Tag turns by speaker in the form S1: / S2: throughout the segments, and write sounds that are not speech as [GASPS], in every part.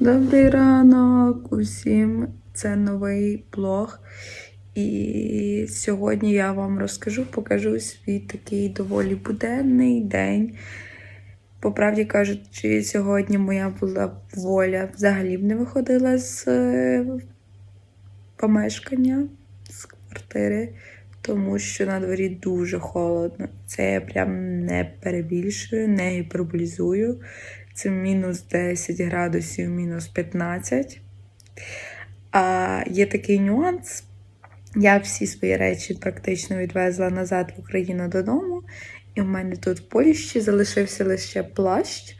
S1: Добрий ранок усім! Це новий блог. І сьогодні я вам розкажу, покажу свій такий доволі буденний день. По правді кажучи, сьогодні моя була воля взагалі б не виходила з е, помешкання, з квартири, тому що на дворі дуже холодно. Це я прям не перебільшую, не гіперболізую. Це мінус 10 градусів, мінус 15. А є такий нюанс. Я всі свої речі практично відвезла назад в Україну додому. І в мене тут в Польщі залишився лише плащ,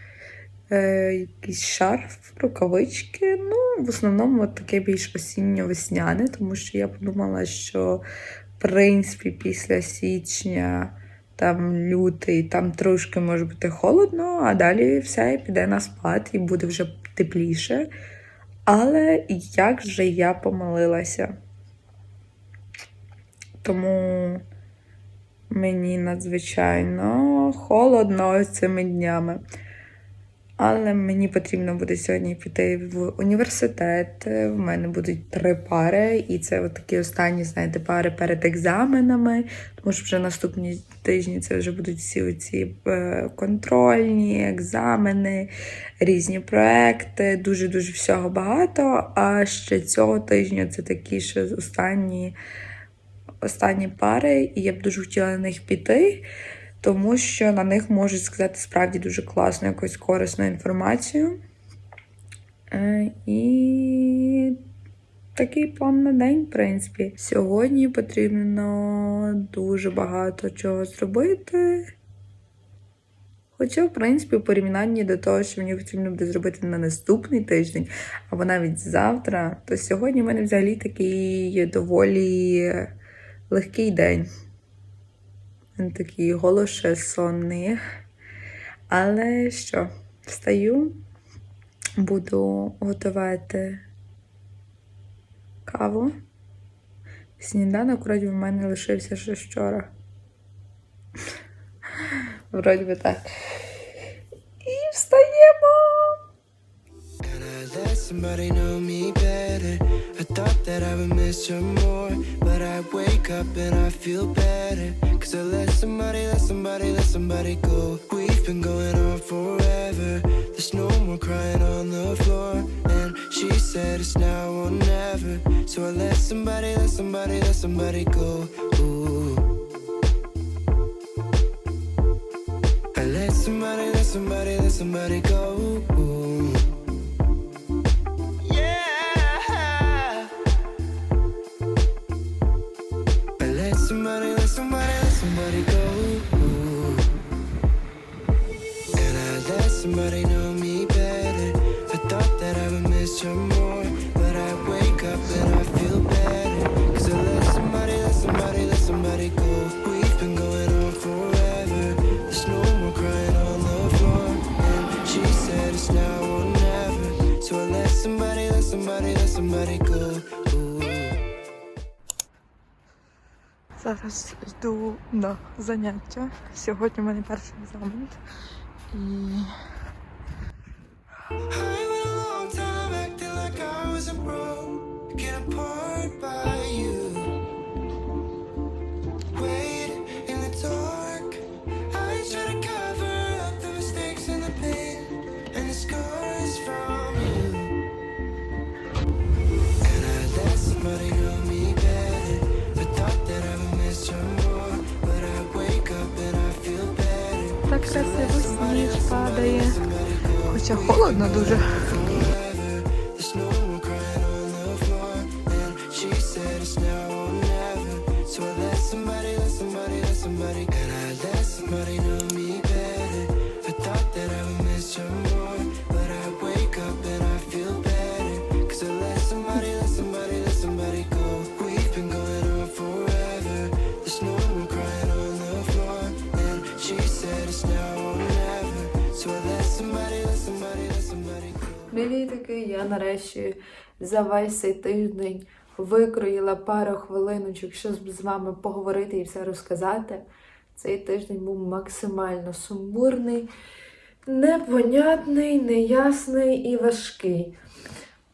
S1: е, якийсь шарф, рукавички. Ну, в основному таке більш осінньо-весняне, тому що я подумала, що в принципі після січня, там лютий, там трошки може бути холодно, а далі все піде на спад і буде вже тепліше. Але як же я помилилася? Тому мені надзвичайно холодно цими днями. Але мені потрібно буде сьогодні піти в університет. В мене будуть три пари, і це от такі останні, знаєте, пари перед екзаменами, тому що вже наступні тижні це вже будуть всі оці е, контрольні, екзамени, різні проекти, дуже-дуже всього багато. А ще цього тижня це такі ще останні, останні пари, і я б дуже хотіла на них піти тому що на них можуть сказати справді дуже класну, якусь корисну інформацію. Е, І такий план на день, в принципі. Сьогодні потрібно дуже багато чого зробити. Хоча, в принципі, в порівнянні до того, що мені потрібно буде зробити на наступний тиждень, або навіть завтра, то сьогодні в мене взагалі такий доволі легкий день. Він такий голоше сонний. Але що, встаю, буду готувати каву. Сніданок, вроді, в мене лишився ще вчора. Вроді би так. І встаємо!
S2: I thought that I would miss her more, but I wake up and I feel better. I let somebody, let somebody, let somebody go. We've been going on forever. There's no more crying on the floor. And she said it's now or never. So I let somebody, let somebody, let somebody go. Ooh. I let somebody, let somebody, let somebody go. Ooh. Somebody know me better. I thought that I would miss her more, but I wake up and I feel better. Cause I let somebody, let somebody, let somebody go. We've been going on forever. There's no more crying on the floor. And she said it's now or never. So I let somebody, let somebody, let somebody go.
S1: Зараз йду на заняття. Сьогодні в мене перший екзамен. І Хоча холодно дуже.
S2: Go.
S1: Я нарешті за весь цей тиждень викроїла пару хвилиночок, щоб з вами поговорити і все розказати. Цей тиждень був максимально сумбурний, непонятний, неясний і важкий.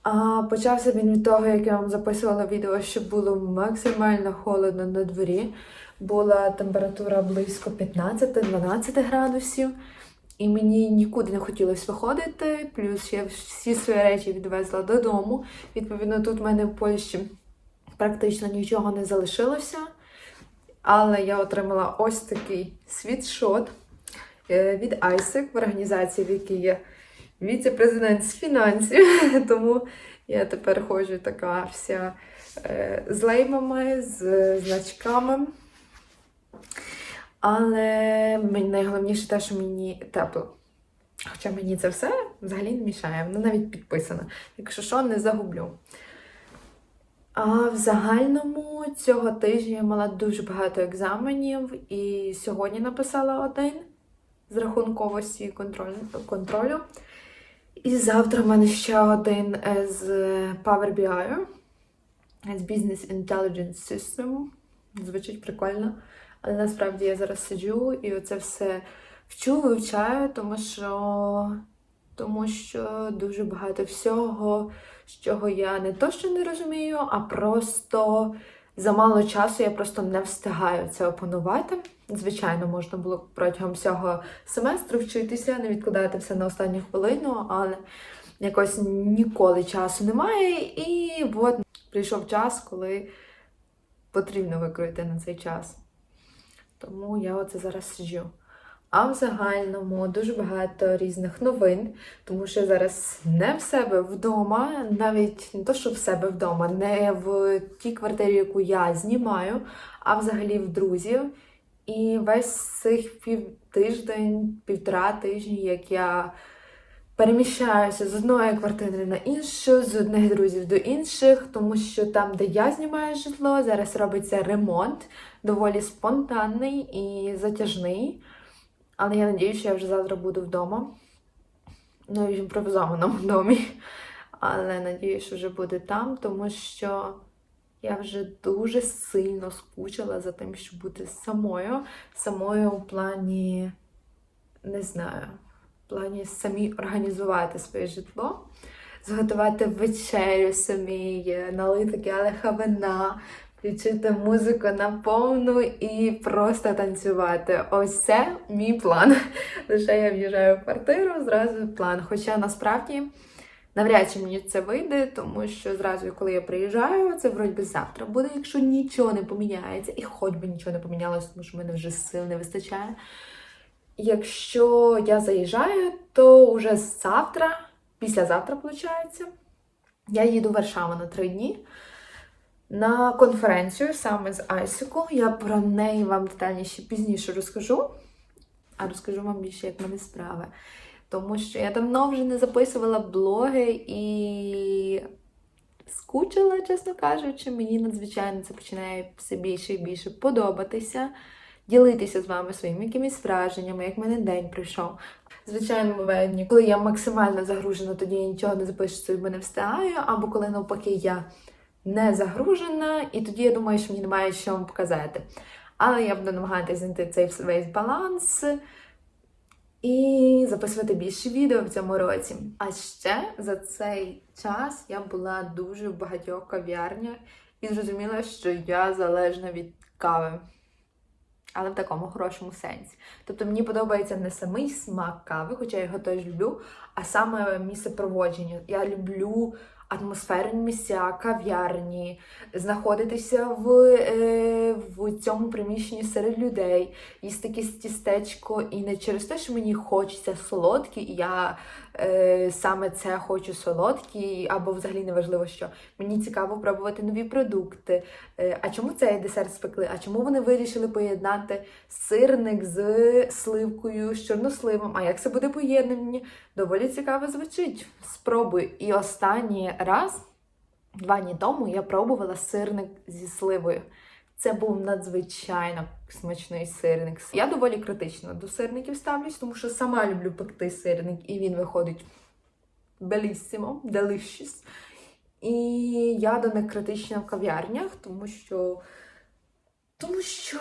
S1: А почався він від того, як я вам записувала відео, що було максимально холодно на дворі. Була температура близько 15-12 градусів, і мені нікуди не хотілося виходити. Плюс я всі свої речі відвезла додому. Відповідно, тут в мене в Польщі практично нічого не залишилося. Але я отримала ось такий світшот е, від ISEC в організації, в якій я віце-президент з фінансів. [LAUGHS] Тому я тепер ходжу така вся е, з леймами, з значками. Але найголовніше те, що мені тепло. Хоча мені це все взагалі не мішає, воно навіть підписано. Якщо що, не загублю. А в загальному цього тижня я мала дуже багато екзаменів, і сьогодні написала один з рахунковості і контролю. контролю. І завтра в мене ще один е, з Power BI, з Business Intelligence System. Звучить прикольно. Але насправді я зараз сиджу і оце все вчу, вивчаю, тому що, тому що дуже багато всього, з чого я не то, що не розумію, а просто за мало часу я просто не встигаю це опанувати. Звичайно, можна було протягом всього семестру вчитися, не відкладати все на останню хвилину, але якось ніколи часу немає. І от прийшов час, коли потрібно викроїти на цей час. Тому я оце зараз сиджу. А в загальному дуже багато різних новин, тому що я зараз не в себе вдома, навіть не то, що в себе вдома, не в тій квартирі, яку я знімаю, а взагалі в друзів. І весь цих півтиждень, півтора тижні, як я переміщаюся з одної квартири на іншу, з одних друзів до інших, тому що там, де я знімаю житло, зараз робиться ремонт, доволі спонтанний і затяжний. Але я надію, що я вже завтра буду вдома. Ну, в імпровізованому домі. Але надію, що вже буде там, тому що я вже дуже сильно скучила за тим, щоб бути самою. Самою у плані, не знаю, в плані самі організувати своє житло, зготувати вечерю самій, налити келиха вина, включити музику на повну і просто танцювати. Ось це мій план. [LAUGHS] Лише я в'їжджаю в квартиру, зразу план. Хоча насправді навряд чи мені це вийде, тому що зразу, коли я приїжджаю, це вроді завтра буде, якщо нічого не поміняється, і хоч би нічого не помінялося, тому що в мене вже сил не вистачає. Якщо я заїжджаю, то вже завтра, післязавтра, виходить, я їду в Варшаву на три дні на конференцію саме з Айсику. Я про неї вам детальніше пізніше розкажу. А розкажу вам більше, як мене справи. Тому що я давно вже не записувала блоги і скучила, чесно кажучи. Мені надзвичайно це починає все більше і більше подобатися. Ділитися з вами своїми якимись враженнями, як в мене день пройшов. Звичайно, бувають коли я максимально загружена, тоді я нічого не запишу, собі не встигаю, або коли навпаки я не загружена, і тоді я думаю, що мені немає що вам показати. Але я буду намагатися знайти цей весь баланс і записувати більше відео в цьому році. А ще за цей час я була дуже в багатьох кав'ярнях і зрозуміла, що я залежна від кави. Але в такому хорошому сенсі. Тобто мені подобається не самий смак кави, хоча я його теж люблю, а саме місце проводження. Я люблю атмосферні місця, кав'ярні, знаходитися в, е, в цьому приміщенні серед людей, їсти якесь тістечко, і не через те, що мені хочеться солодкі, і я саме це хочу солодкі, або взагалі неважливо що. Мені цікаво пробувати нові продукти. Е, а чому цей десерт спекли? А чому вони вирішили поєднати сирник з сливкою, з чорносливом? А як це буде поєднання? Доволі цікаво звучить. Спробуй. І останній раз, два дні тому, я пробувала сирник зі сливою. Це був надзвичайно смачний сирник. Я доволі критично до сирників ставлюсь, тому що сама люблю пекти сирник, і він виходить белісімо, delicious. І я до них критична в кав'ярнях, тому що Тому що,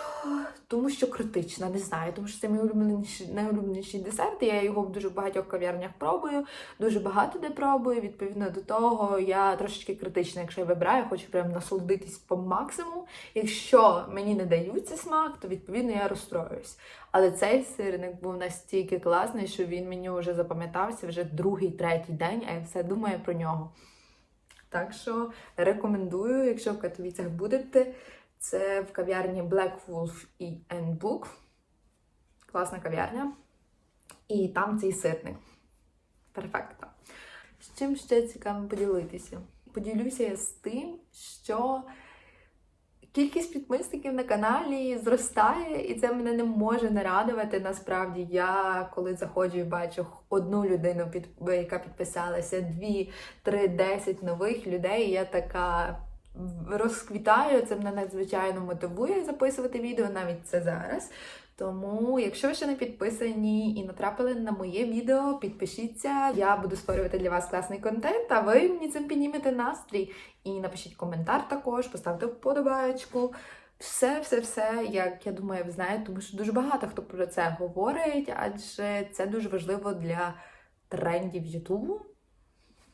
S1: тому що критична, не знаю, тому що це мій улюбленіший, найулюбленіший десерт. Я його в дуже багатьох кав'ярнях пробую, дуже багато де пробую. Відповідно до того, я трошечки критична. Якщо я вибираю, хочу прям насолодитись по максимуму. Якщо мені не дають цей смак, то відповідно я розстроююсь. Але цей сирник був настільки класний, що він мені вже запам'ятався вже другий, третій день, а я все думаю про нього. Так що рекомендую, якщо в Катовіцях будете. Це в кав'ярні Black Wolf і Book. Класна кав'ярня. І там цей сирник. Перфектно. З чим ще цікаво поділитися? Поділюся я з тим, що кількість підписників на каналі зростає, і це мене не може не радувати. Насправді, я коли заходжу і бачу одну людину, яка підписалася, дві, три, десять нових людей, я така розквітаю. Це мене надзвичайно мотивує записувати відео, навіть це зараз. Тому, якщо ви ще не підписані і натрапили на моє відео, підпишіться. Я буду створювати для вас класний контент, а ви мені цим піднімете настрій. І напишіть коментар також, поставте вподобаєчку. Все, все, все, як я думаю, ви знаєте, тому що дуже багато хто про це говорить, адже це дуже важливо для трендів Ютубу,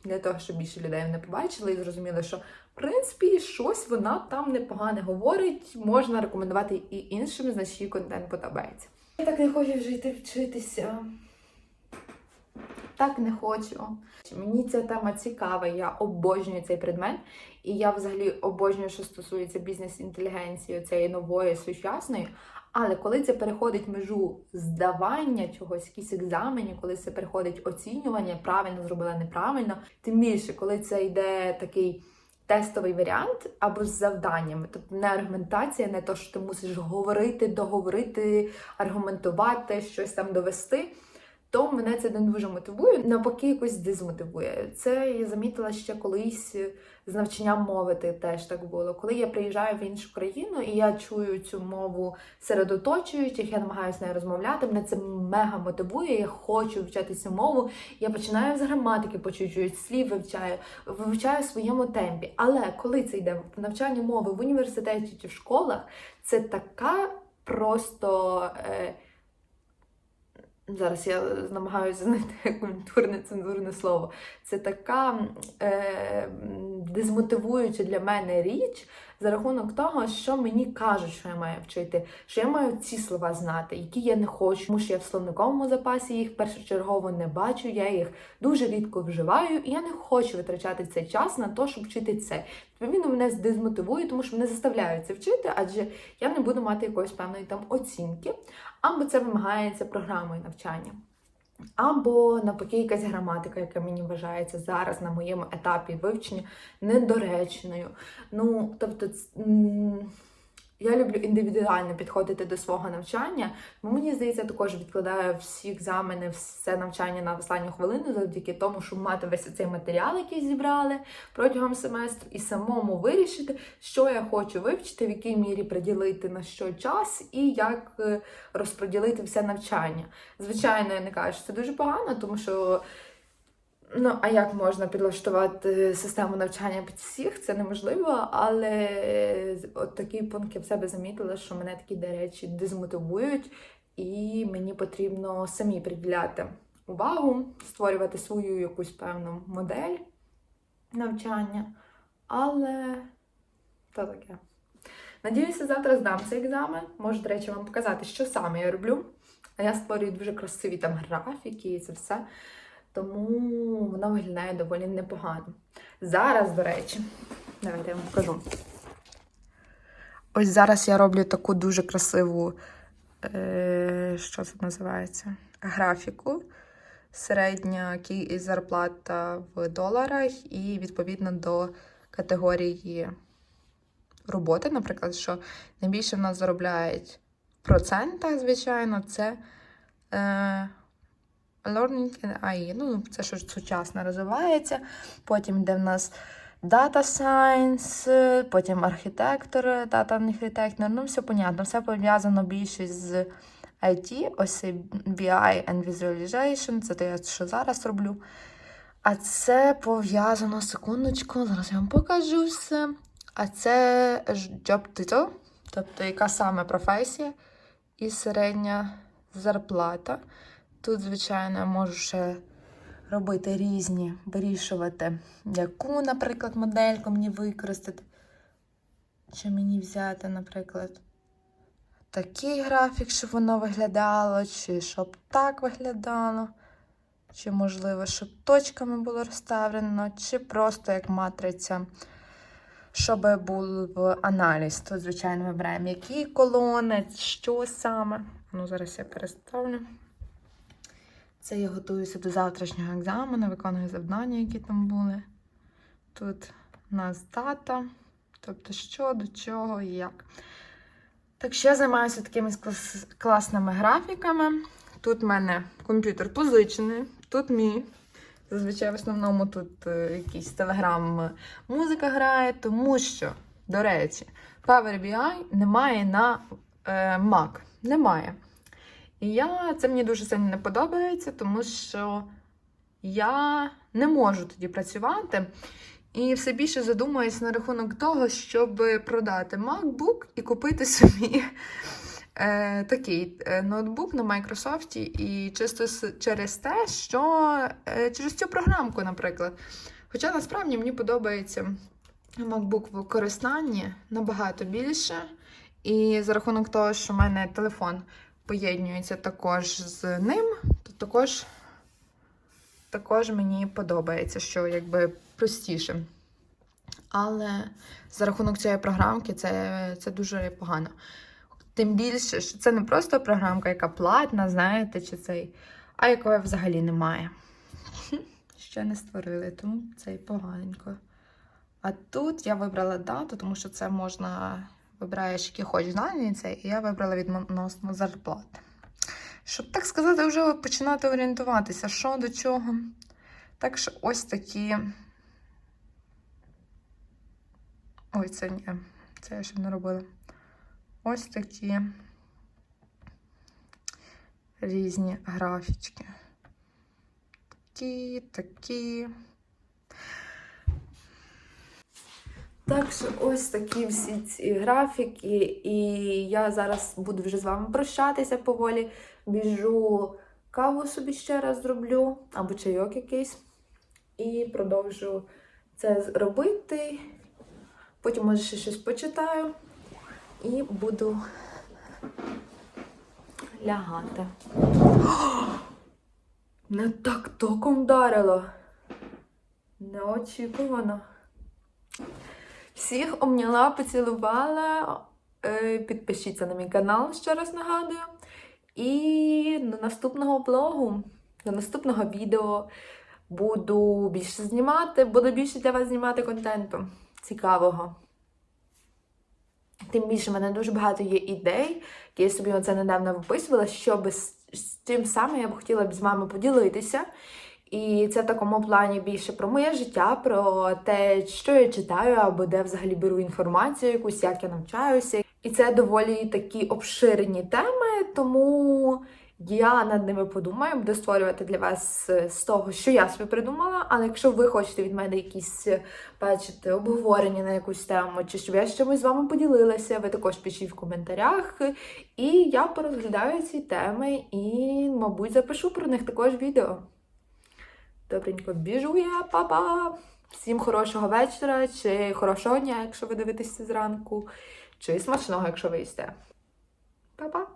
S1: для того, щоб більше людей мене побачили і зрозуміли, що в принципі щось вона там непогане говорить, можна рекомендувати і іншим, значить контент подобається. Я так не хочу вже йти вчитися. Так не хочу. Мені ця тема цікава, я обожнюю цей предмет, і я взагалі обожнюю, що стосується бізнес-інтелігенції, цієї нової сучасної. Але коли це переходить межу здавання чогось, якісь екзамені, коли це переходить оцінювання, правильно зробила неправильно, тим більше, коли це йде такий тестовий варіант або з завданнями, тобто не аргументація, не то, що ти мусиш говорити, договорити, аргументувати, щось там довести. То мене це не дуже мотивує, навпаки, якось дезмотивує. Це я замітила ще колись з навчанням мови те- теж так було. Коли я приїжджаю в іншу країну і я чую цю мову серед оточуючих, я намагаюся нею розмовляти. Мене це мега мотивує. Я хочу вчити цю мову. Я починаю з граматики по чуть-чуть, слів вивчаю, вивчаю в своєму темпі. Але коли це йде в навчання мови в університеті чи в школах, це така просто. Е, Зараз я намагаюся знайти культурне цензурне слово. Це така е, дезмотивуюча для мене річ за рахунок того, що мені кажуть, що я маю вчити, що я маю ці слова знати, які я не хочу, тому що я в словниковому запасі їх першочергово не бачу, я їх дуже рідко вживаю, і я не хочу витрачати цей час на те, щоб вчити це. Відповідно, мене дезмотивує, тому що мене заставляють це вчити, адже я не буду мати якоїсь певної там оцінки, або це вимагається програмою навчання. Або навпаки, якась граматика, яка мені вважається зараз на моєму етапі вивчення недоречною. Ну, тобто, я люблю індивідуально підходити до свого навчання. Мені здається, також відкладаю всі екзамени, все навчання на останню хвилину, завдяки тому, щоб мати весь цей матеріал, який зібрали протягом семестру, і самому вирішити, що я хочу вивчити, в якій мірі приділити на що час і як е, розподілити все навчання. Звичайно, я не кажу, що це дуже погано, тому що. Ну, а як можна підлаштувати систему навчання під всіх? Це неможливо, але от такий пункт я в себе замітила, що мене такі де речі дезмотивують, і мені потрібно самі приділяти увагу, створювати свою якусь певну модель навчання. Але то таке. Надіюся, завтра здам цей екзамен. Можу, до речі, вам показати, що саме я роблю. Я створюю дуже красиві там графіки і це все. Тому воно виглядає доволі непогано. Зараз, до речі, давайте я вам покажу. Ось зараз я роблю таку дуже красиву, е, що це називається? Графіку. Середня зарплата в доларах, і відповідно до категорії роботи, наприклад, що найбільше в нас заробляють в процентах, звичайно, це. Е, Learning in AI, ну, це щось сучасно розвивається. Потім йде в нас Data Science, потім архітектор, Data Architecture, ну, все понятно, все пов'язано більше з IT, ось BI and Visualization, це те, що зараз роблю. А це пов'язано, секундочку, зараз я вам покажу все. А це job title, Тобто, яка саме професія і середня зарплата. Тут, звичайно, я можу ще робити різні, вирішувати, яку, наприклад, модельку мені використати. Чи мені взяти, наприклад, такий графік, щоб воно виглядало, чи щоб так виглядало, чи, можливо, щоб точками було розставлено, чи просто як матриця, щоб був аналіз. Тут, звичайно, вибираємо, які колони, що саме. Ну, зараз я переставлю. Це я готуюся до завтрашнього екзамену, виконую завдання, які там були. Тут у нас дата, тобто що, до чого і як. Так що я займаюся такими клас- класними графіками. Тут в мене комп'ютер позичений, тут мій. Зазвичай в основному тут е, якийсь телеграм музика грає, тому що, до речі, Power BI немає на е, Mac. Немає. І я, це мені дуже сильно не подобається, тому що я не можу тоді працювати. І все більше задумуюсь на рахунок того, щоб продати MacBook і купити собі е, такий е, ноутбук на Microsoft. І чисто через те, що е, через цю програмку, наприклад. Хоча насправді мені подобається MacBook в використанні набагато більше. І за рахунок того, що в мене телефон поєднюється також з ним, то також, також мені подобається, що якби простіше. Але за рахунок цієї програмки це, це дуже погано. Тим більше, що це не просто програмка, яка платна, знаєте, чи цей, а якої взагалі немає. [LAUGHS] Ще не створили, тому це і поганенько. А тут я вибрала дату, тому що це можна вибираєш, які хочеш дані, і я вибрала відносно зарплати. Щоб так сказати, вже починати орієнтуватися, що до чого. Так що ось такі. Ой, це ні, це я ще не робила. Ось такі різні графічки. Такі, такі. Так що ось такі всі ці графіки, і я зараз буду вже з вами прощатися поволі. Біжу каву собі ще раз зроблю, або чайок якийсь. І продовжу це робити. Потім, може, ще щось почитаю. І буду лягати. [GASPS] Не так током вдарило. Неочікувано. Всіх обняла, поцілувала. Е, Підпишіться на мій канал, ще раз нагадую. І до наступного блогу, до наступного відео буду більше знімати, буду більше для вас знімати контенту цікавого. Тим більше в мене дуже багато є ідей, які я собі оце недавно виписувала, що з, чим саме я б хотіла б з вами поділитися. І це в такому плані більше про моє життя, про те, що я читаю, або де взагалі беру інформацію, якусь, як я навчаюся. І це доволі такі обширені теми, тому я над ними подумаю, буду створювати для вас е, з того, що я собі придумала. Але якщо ви хочете від мене якісь е, бачити обговорення на якусь тему, чи щоб я з чимось з вами поділилася, ви також пишіть в коментарях. І я порозглядаю ці теми і, мабуть, запишу про них також відео. Добренько біжу я, па-па! Всім хорошого вечора, чи хорошого дня, якщо ви дивитеся зранку, чи смачного, якщо ви їсте. Па-па!